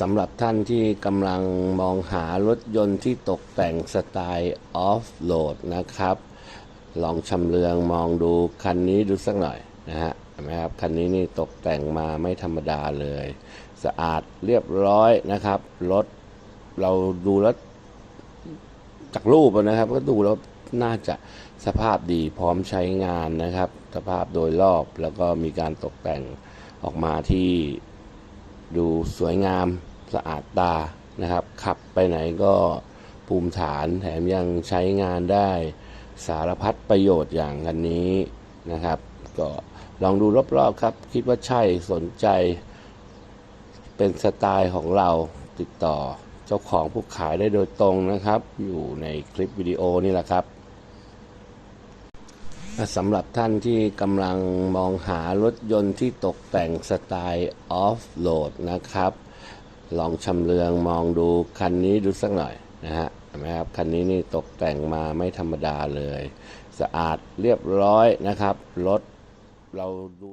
สำหรับท่านที่กำลังมองหารถยนต์ที่ตกแต่งสไตล์ออฟโหลดนะครับ ลองชำเลืองมองดูคันนี้ดูสักหน่อยนะฮะเห็นไหมครับคันนี้นี่ตกแต่งมาไม่ธรรมดาเลย สะอาดเรียบร้อยนะครับ รถเราดูแล้วจากรูปนะครับ ก็ดูแล้วน่าจะสภาพดีพร้อมใช้งานนะครับ สภาพโดยรอบแล้วก็มีการตกแต่งออกมาที่ สวยงามสะอาดตานะครับ ขับไปไหนก็ภูมิฐานแถมยังใช้งานได้สารพัดประโยชน์อย่างคันนี้นะครับ ก็ลองดูรอบๆครับ คิดว่าใช่สนใจ เป็นสไตล์ของเราติดต่อเจ้าของผู้ขายได้โดยตรงนะครับ อยู่ในคลิปวิดีโอนี่แหละครับ สำหรับท่านที่กำลังมองหารถยนต์ที่ตกแต่งสไตล์ออฟโหลดนะครับ ลองชำเลืองมองดูคันนี้ดูสักหน่อยนะฮะเห็นไหมครับคันนี้นี่ตกแต่งมาไม่ธรรมดาเลย สะอาดเรียบร้อยนะครับ รถเราดู